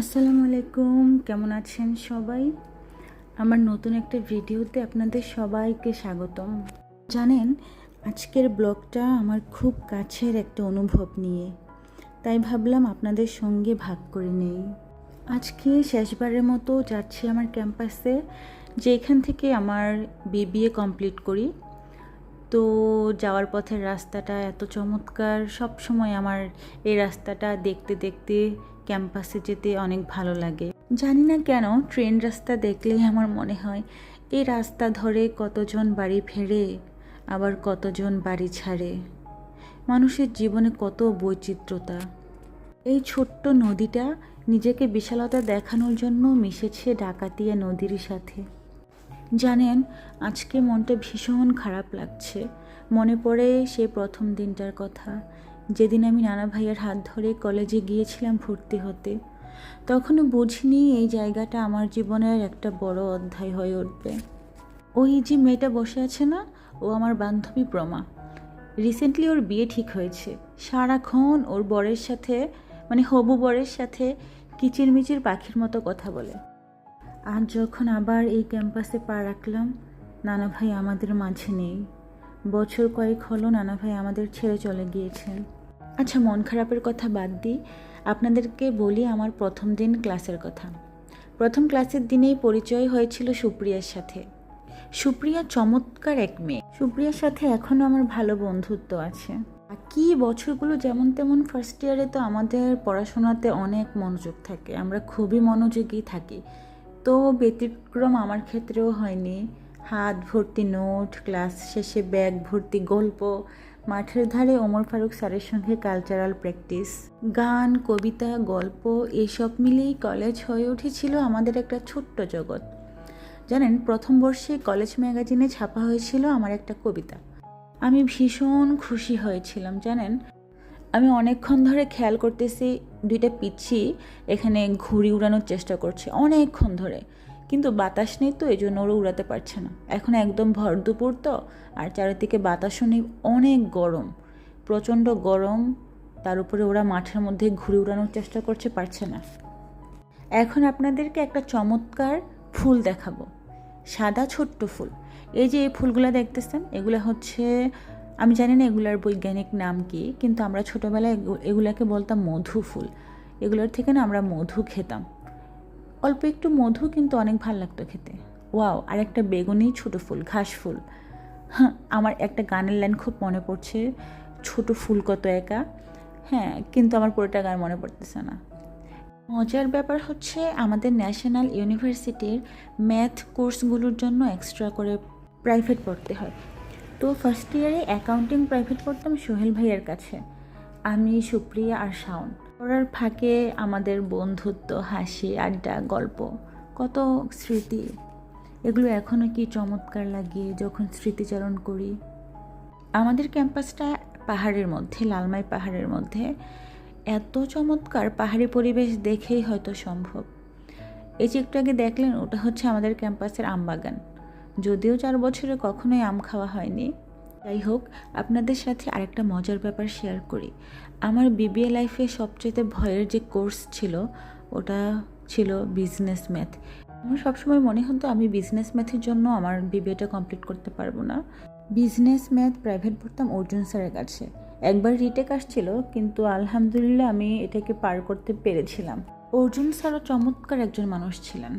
আসসালামু আলাইকুম, কেমন আছেন সবাই? আমার নতুন একটা ভিডিওতে আপনাদের সবাইকে স্বাগতম। জানেন, আজকের ব্লগটা আমার খুব কাছের একটা অনুভব নিয়ে, তাই ভাবলাম আপনাদের সঙ্গে ভাগ করে নেই। আজকে শেষবারের মতো যাচ্ছি আমার ক্যাম্পাসে, যেখান থেকে আমার বিবিএ কমপ্লিট করি। তো যাওয়ার পথের রাস্তাটা এত চমৎকার। সব সময় আমার এই রাস্তাটা দেখতে দেখতে ক্যাম্পাসে যেতে অনেক ভালো লাগে। জানি না কেন, ট্রেন রাস্তা দেখলেই আমার মনে হয় এই রাস্তা ধরে কতজন বাড়ি ফেরে, আবার কতজন বাড়ি ছাড়ে। মানুষের জীবনে কত বৈচিত্র্যতা। এই ছোট্ট নদীটা নিজেকে বিশালতা দেখানোর জন্য মিশেছে ডাকাতিয়া নদীর সাথে। জানেন, আজকে মনটা ভীষণ খারাপ লাগছে। মনে পড়ে সেই প্রথম দিনটার কথা। যেদিন আমি নানা ভাইয়ের হাত ধরে কলেজে গিয়েছিলাম ভর্তি হতে। তখনও বুঝিনি এই জায়গাটা আমার জীবনের একটা বড় অধ্যায় হয়ে উঠবে। ওই যে মেয়েটা বসে আছে না, ও আমার বান্ধবী প্রমা। রিসেন্টলি ওর বিয়ে ঠিক হয়েছে। সারাক্ষণ ওর বরের সাথে মানে হবু বরের সাথে কিচিরমিচির পাখির মতো কথা বলে। আজ যখন আবার এই ক্যাম্পাসে পা রাখলাম, নানা ভাই আমাদের মাঝে নেই। বছর কয়েক হলো নানা ভাই আমাদের ছেড়ে চলে গিয়েছেন আচ্ছা মন খারাপের কথা বাদ দিই। আপনাদেরকে বলি আমার প্রথম দিন ক্লাসের কথা। প্রথম ক্লাসের দিনেই পরিচয় হয়েছিল সুপ্রিয়ার সাথে। সুপ্রিয়া চমৎকার এক মেয়ে। সুপ্রিয়ার সাথে এখনও আমার ভালো বন্ধুত্ব আছে। কি বছরগুলো যেমন তেমন ফার্স্ট ইয়ারে তো আমাদের পড়াশোনাতে অনেক মনোযোগ থাকে। আমরা খুবই মনোযোগী থাকি। তো ব্যতিক্রম আমার ক্ষেত্রেও হয়নি। হাত ভর্তি নোট, ক্লাস শেষে ব্যাগ ভর্তি গল্প, মাঠের ধারে ওমর ফারুক স্যারের সঙ্গে কালচারাল প্র্যাকটিস গান, কবিতা, গল্প, এসব মিলিয়েই কলেজ হয়ে উঠেছিল আমাদের একটা ছোট্ট জগৎ। জানেন, প্রথম বর্ষে কলেজ ম্যাগাজিনে ছাপা হয়েছিল আমার একটা কবিতা। আমি ভীষণ খুশি হয়েছিলাম, জানেন? আমি অনেকক্ষণ ধরে খেয়াল করতেছি দুইটা পিচ্ছি এখানে ঘুড়ি উড়ানোর চেষ্টা করছে, অনেকক্ষণ ধরে। কিন্তু বাতাস নেই তো এই জন্য ওরা উড়াতে পারছে না। এখন একদম ভর দুপুর তো, আর চারিদিকে বাতাসও নেই, অনেক গরম। প্রচণ্ড গরম, তার উপরে ওরা মাঠের মধ্যে ঘুড়ি উড়ানোর চেষ্টা করছে, পারছে না। এখন আপনাদেরকে একটা চমৎকার ফুল দেখাবো। সাদা ছোট্ট ফুল। এই যে এই ফুলগুলো দেখতেছেন, এগুলো হচ্ছে আমি জানি না এগুলার বৈজ্ঞানিক নাম কি, কিন্তু আমরা ছোটোবেলায় এগুলাকে বলতাম মধু ফুল। এগুলোর থেকে না আমরা মধু খেতাম। অল্প একটু মধু কিন্তু অনেক ভালো লাগতো খেতে। ওয়াও, আর একটা বেগুনি ছোটো ফুল, ঘাস ফুল। হ্যাঁ আমার একটা গানের লাইন খুব মনে পড়ছে, ছোট ফুল কত একা? হ্যাঁ কিন্তু আমার পুরোটা গান মনে পড়তেছে না। মজার ব্যাপার হচ্ছে আমাদের ন্যাশনাল ইউনিভার্সিটির ম্যাথ কোর্সগুলোর জন্য এক্সট্রা করে প্রাইভেট পড়তে হয়। তো ফার্স্ট ইয়ারে অ্যাকাউন্টিং প্রাইভেট পড়তাম সোহেল ভাইয়ের কাছে। আমি সুপ্রিয়া আর শাওন। পড়ার ফাঁকে আমাদের বন্ধুত্ব, হাসি, আড্ডা, গল্প, কত স্মৃতি, এগুলো এখনও কি চমৎকার লাগে যখন স্মৃতিচারণ করি। আমাদের ক্যাম্পাসটা পাহাড়ের মধ্যে, লালমাই পাহাড়ের মধ্যে। এত চমৎকার পাহাড়ি পরিবেশ দেখেই হয়তো সম্ভব। এই যে একটু আগে দেখলেন, ওটা হচ্ছে আমাদের ক্যাম্পাসের আমবাগান। যদিও চার বছরে কখনোই আম খাওয়া হয়নি। যাই হোক, আপনাদের সাথে আরেকটা মজার ব্যাপার শেয়ার করি। আমার বিবিএ লাইফে সবচেয়ে ভয়ের যে কোর্স ছিল, ওটা ছিল বিজনেস ম্যাথ আমার সবসময় মনে হতো আমি বিজনেস ম্যাথের জন্য আমার বিবিএটা কমপ্লিট করতে পারব না। বিজনেস ম্যাথ প্রাইভেট পড়তাম অর্জুন স্যারের কাছে। একবার রিটেক আসছিল, কিন্তু আলহামদুলিল্লাহ আমি এটাকে পার করতে পেরেছিলাম। অর্জুন স্যারও চমৎকার একজন মানুষ ছিলেন।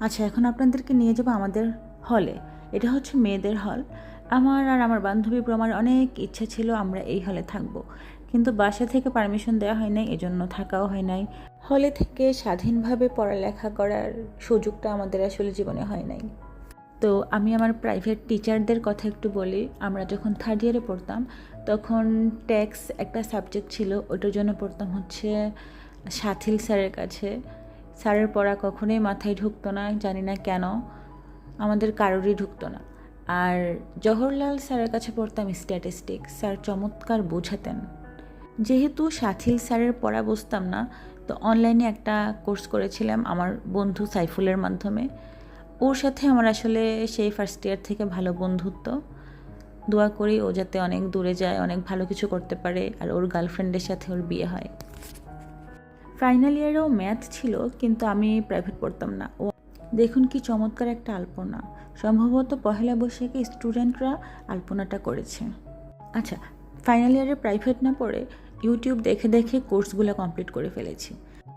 আচ্ছা এখন আপনাদেরকে নিয়ে যাব আমাদের হলে, এটা হচ্ছে মেয়েদের হল। আমার আর আমার বান্ধবী প্রমার অনেক ইচ্ছা ছিল আমরা এই হলে থাকব। কিন্তু বাসা থেকে পারমিশন দেওয়া হয় নাই, এজন্য থাকাও হয় নাই। হলে থেকে স্বাধীনভাবে পড়ালেখা করার সুযোগটা আমাদের আসলে জীবনে হয় নাই। তো আমি আমার প্রাইভেট টিচারদের কথা একটু বলি। আমরা যখন থার্ড ইয়ারে পড়তাম, তখন ট্যাক্স একটা সাবজেক্ট ছিল, ওটার জন্য পড়তাম হচ্ছে সাথিল স্যারের কাছে। স্যারের পড়া কখনোই মাথায় ঢুকতো না, জানি না কেন। আমাদের কারোরই ঢুকতো না। আর জওহরলাল স্যারের কাছে পড়তাম স্ট্যাটিস্টিক্স স্যার চমৎকার বোঝাতেন। যেহেতু সাথিল স্যারের পড়া বুঝতাম না, তো অনলাইনে একটা কোর্স করেছিলাম আমার বন্ধু সাইফুলের মাধ্যমে। ওর সাথে আমার আসলে সেই ফার্স্ট ইয়ার থেকে ভালো বন্ধুত্ব। দোয়া করি ও যাতে অনেক দূরে যায়, অনেক ভালো কিছু করতে পারে আর ওর গার্লফ্রেন্ডের সাথে ওর বিয়ে হয়। ফাইনাল ইয়ারেও ম্যাথ ছিল, কিন্তু আমি প্রাইভেট পড়তাম না। ও দেখুন কি চমৎকার একটা আলপনা। সম্ভবত পহেলা বৈশাখে স্টুডেন্টরা আলপনাটা করেছে। আচ্ছা ফাইনাল ইয়ারে প্রাইভেট না পড়ে ইউটিউব দেখে দেখে কোর্সগুলো কমপ্লিট করে ফেলেছি।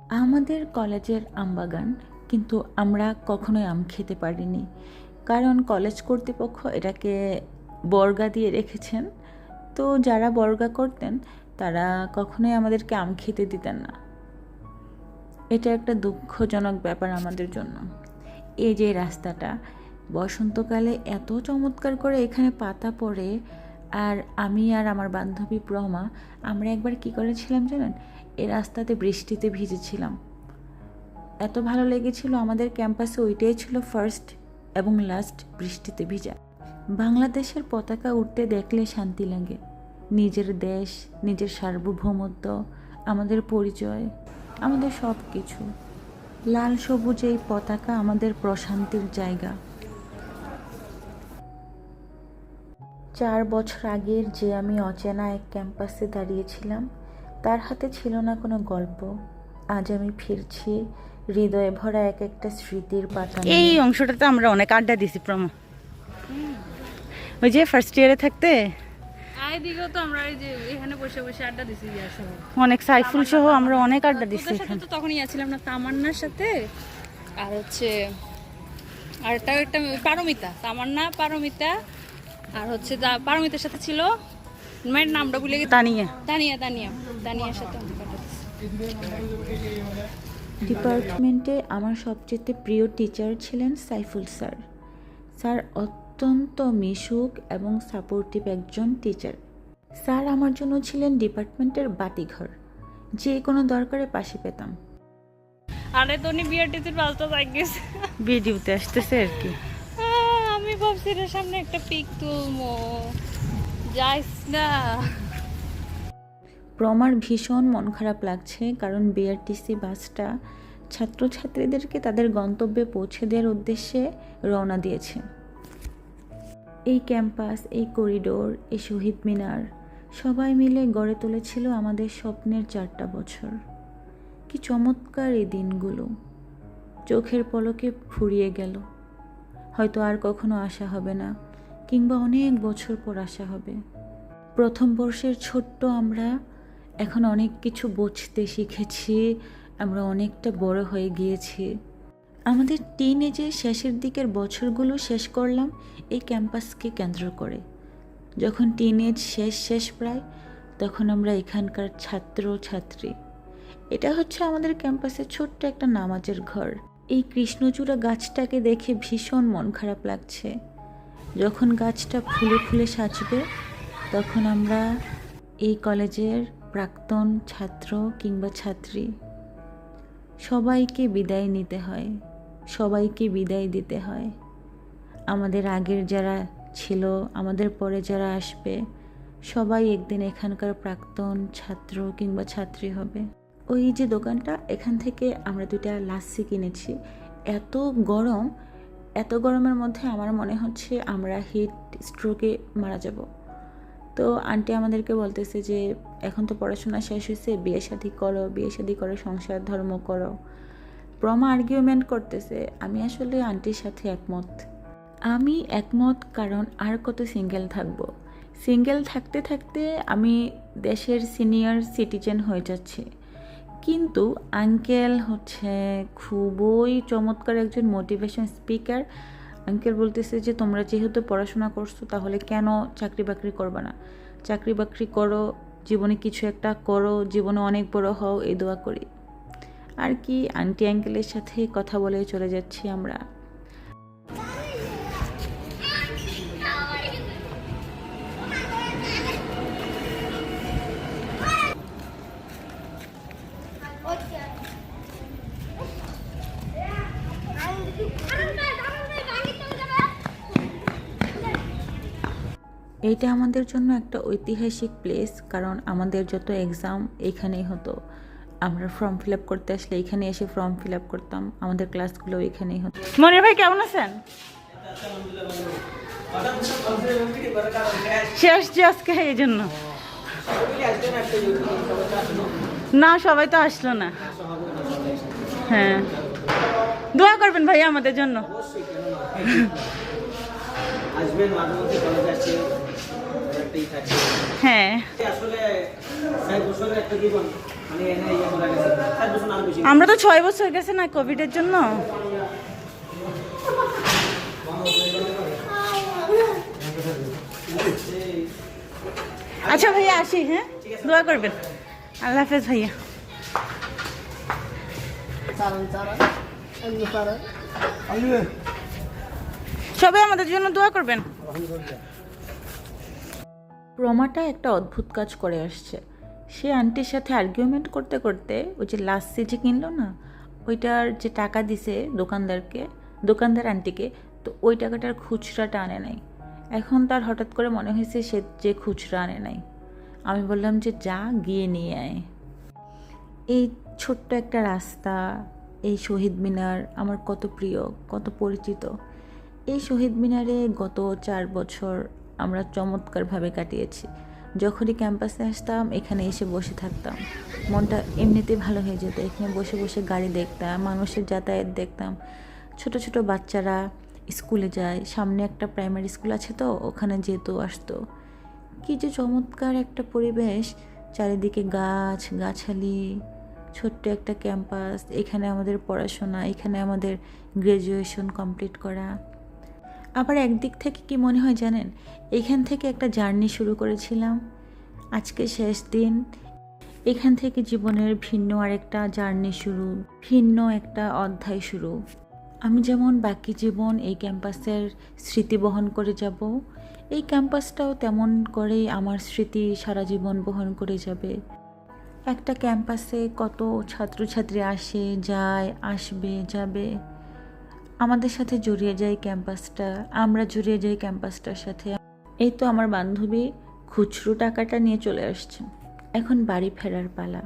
আমাদের কলেজের আমবাগান কিন্তু আমরা কখনোই আম খেতে পারিনি। কারণ কলেজ কর্তৃপক্ষ এটাকে বর্গা দিয়ে রেখেছেন। তো যারা বর্গা করতেন, তারা কখনোই আমাদেরকে আম খেতে দিতেন না। এটা একটা দুঃখজনক ব্যাপার আমাদের জন্য। এই যে রাস্তাটা, বসন্তকালে এত চমৎকার করে এখানে পাতা পড়ে। আর আমি আর আমার বান্ধবী প্রমা, আমরা একবার কি করেছিলাম জানেন? এ রাস্তাতে বৃষ্টিতে ভিজেছিলাম। এত ভালো লেগেছিল আমাদের ক্যাম্পাসে ওইটাই ছিল ফার্স্ট এবং লাস্ট বৃষ্টিতে ভিজা। বাংলাদেশের পতাকা উঠতে দেখলে শান্তি লাগে। নিজের দেশ, নিজের সার্বভৌমত্ব, আমাদের পরিচয়, আমাদের সব কিছু লাল সবুজ এই পতাকা আমাদের প্রশান্তির জায়গা। চার বছর আগের যে আমি অচেনা এক ক্যাম্পাসে দাঁড়িয়েছিলাম, তার হাতে ছিল না কোনো গল্প। আজ আমি ফিরছি হৃদয়ে ভরা এক একটা স্মৃতির পাতা এই অংশটাতে আমরা অনেক আড্ডা দিছি, প্রমো। ওই যে ফার্স্ট ইয়ারে থাকতে আয় দিকেও তো আমরা এই যে এখানে বসে বসে আড্ডা দিছি ইয়ার সহ অনেক সাইফুল সহ আমরা অনেক আড্ডা দিছি তোদের সাথে তো তখনই আছিলাম না তামান্নার সাথে। আর হচ্ছে আর একটা একটা পারমিতা তামান্না পারমিতা আর হচ্ছে পারমিতার সাথে ছিল মেয়ের নামটা ভুলে গেছি। তানিয়া। তানিয়া তানিয়া তানিয়ার সাথে ডিপার্টমেন্টে আমার সবচেয়ে প্রিয় টিচার ছিলেন সাইফুল স্যার। স্যার অত্যন্ত মিশুক এবং সাপোর্টিভ একজন টিচার স্যার আমার জন্য ছিলেন ডিপার্টমেন্টের বাতিঘর যে কোনো দরকারে পাশে পেতাম। আরে তনি পাঁচটা যাই গেছে ভিডিওতে আসতেছে আর কি। আমি ভাবছি এটার সামনে একটা পিক তুলবো। যাইস না। প্রমার ভীষণ মন খারাপ লাগছে কারণ বিআরটিসি বাসটা ছাত্রছাত্রীদেরকে তাদের গন্তব্যে পৌঁছে দেওয়ার উদ্দেশ্যে রওনা দিয়েছে। এই ক্যাম্পাস, এই করিডোর, এই শহীদ মিনার সবাই মিলে গড়ে তুলেছিল আমাদের স্বপ্নের চারটা বছর। কি চমৎকার এই দিনগুলো। চোখের পলকে ফুরিয়ে গেল। হয়তো আর কখনো আসা হবে না, কিংবা অনেক বছর পর আসা হবে। প্রথম বর্ষের ছোট্ট আমরা এখন অনেক কিছু বুঝতে শিখেছি, আমরা অনেকটা বড় হয়ে গিয়েছি। আমাদের টিন এজের শেষের দিকের বছরগুলো শেষ করলাম এই ক্যাম্পাসকে কেন্দ্র করে। যখন টিন এজ শেষ শেষ প্রায়, তখন আমরা এখানকার ছাত্র, ছাত্রী। এটা হচ্ছে আমাদের ক্যাম্পাসের ছোট্ট একটা নামাজের ঘর। এই কৃষ্ণচূড়া গাছটাকে দেখে ভীষণ মন খারাপ লাগছে। যখন গাছটা ফুলে ফুলে সাজবে, তখন আমরা এই কলেজের প্রাক্তন ছাত্র কিংবা ছাত্রী সবাইকে বিদায় নিতে হয়, সবাইকে বিদায় দিতে হয়। আমাদের আগের যারা ছিল, আমাদের পরে যারা আসবে, সবাই একদিন এখানকার প্রাক্তন ছাত্র কিংবা ছাত্রী হবে। ওই যে দোকানটা, এখান থেকে আমরা দুইটা লাস্সি কিনেছি। এত গরম, এত গরমের মধ্যে আমার মনে হচ্ছে আমরা হিট স্ট্রোকে মারা যাব। তো আন্টি আমাদেরকে বলতেছে যে, এখন তো পড়াশোনা শেষ হয়েছে বিয়ে শাদি করো, বিয়ে শাদি করো, সংসার, ধর্ম করো। প্রমা আর্গুমেন্ট করতেছে, আমি আসলে আন্টির সাথে একমত। আমি একমত কারণ আর কত সিঙ্গেল থাকব। সিঙ্গেল থাকতে থাকতে আমি দেশের সিনিয়র সিটিজেন হয়ে যাচ্ছি। কিন্তু আঙ্কেল হচ্ছে খুবই চমৎকার একজন মোটিভেশন স্পিকার আঙ্কেল বলতেছে যে, তোমরা যেহেতু পড়াশোনা করছ, তাহলে কেন চাকরি বাকরি করবে না? চাকরি বাকরি করো, জীবনে কিছু একটা করো, জীবনে অনেক বড় হও, এই দোয়া করি। আর কি, আন্টি আঙ্কেলের সাথে কথা বলে চলে যাচ্ছি আমরা। এইটা আমাদের জন্য একটা ঐতিহাসিক প্লেস কারণ আমাদের যত এক্সাম এখানেই হতো। আমরা ফর্ম ফিল আপ করতে আসলে এখানে এসে ফর্ম ফিল আপ করতাম। আমাদের ক্লাসগুলো এখানেই হতো। মনির ভাই, কেমন আছেন? সে আজকে, এই জন্য। না, সবাই তো আসলো না। হ্যাঁ। দোয়া করবেন ভাইয়া আমাদের জন্য। আসবেন মাঝে মধ্যে কলেজে আসছে হ্যাঁ। আসলে ষাট বছরের একটা জীবন মানে এনে ইয়ে করা গেছে ষাট বছর আরও বেশি। আমরা তো ছয় বছর গেছে না কোভিডের জন্য? আচ্ছা ভাইয়া আসি হ্যাঁ? দোয়া করবেন। আল্লাহ হাফেজ ভাইয়া। সবাই আমাদের জন্য দোয়া করবেন। রমাটা একটা অদ্ভুত কাজ করে আসছে। সে আন্টির সাথে আর্গুমেন্ট করতে করতে ওই যে লাস্ট যে কিনলো না, ওইটার যে টাকা দিছে দোকানদারকে, দোকানদার আন্টিকে, তো ওই টাকাটার খুচরাটা আনে নাই। এখন তার হঠাৎ করে মনে হয়েছে সে যে খুচরা আনে নাই। আমি বললাম যে যা গিয়ে নিয়ে আয়। এই ছোট্ট একটা রাস্তা, এই শহীদ মিনার আমার কত প্রিয়, কত পরিচিত। এই শহীদ মিনারে গত চার বছর আমরা চমৎকারভাবে কাটিয়েছি। যখনই ক্যাম্পাসে আসতাম, এখানে এসে বসে থাকতাম। মনটা এমনিতেই ভালো হয়ে যেত। এখানে বসে বসে গাড়ি দেখতাম, মানুষের যাতায়াত দেখতাম। ছোট ছোট বাচ্চারা স্কুলে যায়। সামনে একটা প্রাইমারি স্কুল আছে তো, ওখানে যেত আসতো। কি যে চমৎকার একটা পরিবেশ। চারিদিকে গাছ, গাছালি, ছোট্ট একটা ক্যাম্পাস। এখানে আমাদের পড়াশোনা, এখানে আমাদের গ্র্যাজুয়েশন কমপ্লিট করা। আবার একদিক থেকে কি মনে হয় জানেন? এখান থেকে একটা জার্নি শুরু করেছিলাম। আজকে শেষ দিন। এখান থেকে জীবনের ভিন্ন আরেকটা জার্নি শুরু, ভিন্ন একটা অধ্যায় শুরু। আমি যেমন বাকি জীবন এই ক্যাম্পাসের স্মৃতি বহন করে যাব, এই ক্যাম্পাসটাও তেমন করেই আমার স্মৃতি সারা জীবন বহন করে যাবে। একটা ক্যাম্পাসে কত ছাত্রছাত্রী আসে, যায়, আসবে, যাবে। আমাদের সাথে জড়িয়ে যায় ক্যাম্পাসটা, আমরা জড়িয়ে যাই ক্যাম্পাসটার সাথে। এই তো আমার বান্ধবী খুচরো টাকাটা নিয়ে চলে আসছে। এখন বাড়ি ফেরার পালা।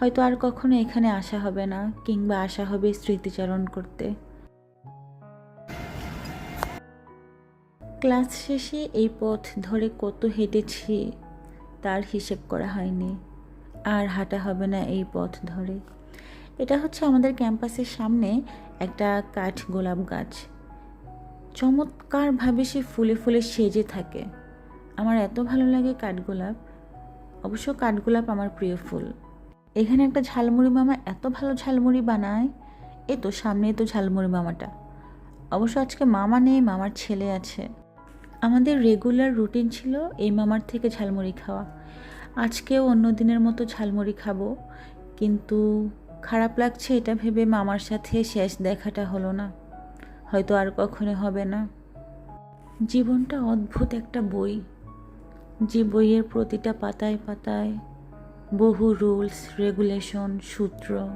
হয়তো আর কখনো এখানে আসা হবে না, কিংবা আসা হবে স্মৃতিচারণ করতে। ক্লাস শেষে এই পথ ধরে কত হেঁটেছি, তার হিসেব করা হয়নি। আর হাঁটা হবে না এই পথ ধরে। এটা হচ্ছে আমাদের ক্যাম্পাসের সামনে একটা কাঠ গোলাপ গাছ। চমৎকারভাবে সে ফুলে ফুলে সেজে থাকে। আমার এত ভালো লাগে কাঠগোলাপ অবশ্য কাঠগোলাপ আমার প্রিয় ফুল। এখানে একটা ঝালমুড়ি মামা এত ভালো ঝালমুড়ি বানায়। এ তো সামনে তো ঝালমুড়ি মামাটা। অবশ্য আজকে মামা নেই, মামার ছেলে আছে। আমাদের রেগুলার রুটিন ছিল এই মামার থেকে ঝালমুড়ি খাওয়া। আজকেও অন্য দিনের মতো ঝালমুড়ি খাব। কিন্তু খারাপ লাগছে এটা ভেবে মামার সাথে শেষ দেখাটা হলো না। হয়তো আর কখনো হবে না। জীবনটা অদ্ভুত একটা বই। যে বইয়ের প্রতিটা পাতায় পাতায় বহু রুলস, রেগুলেশন, সূত্র,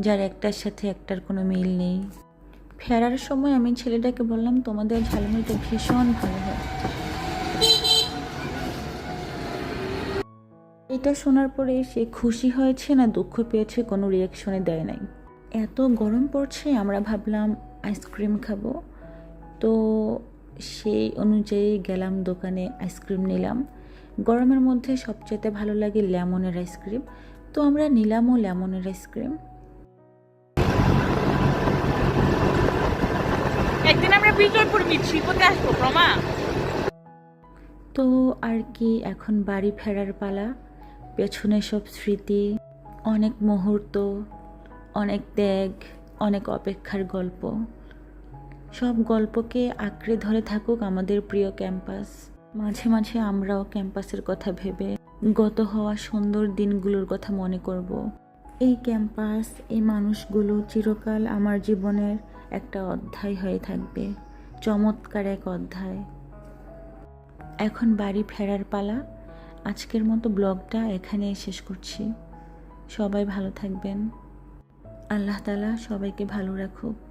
যার একটার সাথে একটার কোনো মিল নেই। ফেরার সময় আমি ছেলেটাকে বললাম, তোমাদের ঝালমুড়িটা ভীষণ ভালো হয়। এটা শোনার পরে সে খুশি হয়েছে না দুঃখ পেয়েছে কোনো রিয়াকশনে দেয় নাই। এত গরম পড়ছে আমরা ভাবলাম আইসক্রিম খাব। তো সেই অনুযায়ী গেলাম দোকানে আইসক্রিম নিলাম। গরমের মধ্যে সবচেয়ে ভালো লাগে লেমনের আইসক্রিম তো আমরা নিলামও লেমনের আইসক্রিম একদিন আমরা বিজয়পুর আসব প্রমা? তো আর কি এখন বাড়ি ফেরার পালা। পেছনে সব স্মৃতি, অনেক মুহূর্ত, অনেক ত্যাগ, অনেক অপেক্ষার গল্প। সব গল্পকে আঁকড়ে ধরে থাকুক আমাদের প্রিয় ক্যাম্পাস। মাঝে মাঝে আমরাও ক্যাম্পাসের কথা ভেবে গত হওয়া সুন্দর দিনগুলোর কথা মনে করব। এই ক্যাম্পাস, এই মানুষগুলো চিরকাল আমার জীবনের একটা অধ্যায় হয়ে থাকবে, চমৎকার এক অধ্যায়। এখন বাড়ি ফেরার পালা। আজকের মতো ব্লগটা এখানেই শেষ করছি। সবাই ভালো থাকবেন। আল্লাহ তালা সবাইকে ভালো রাখুক।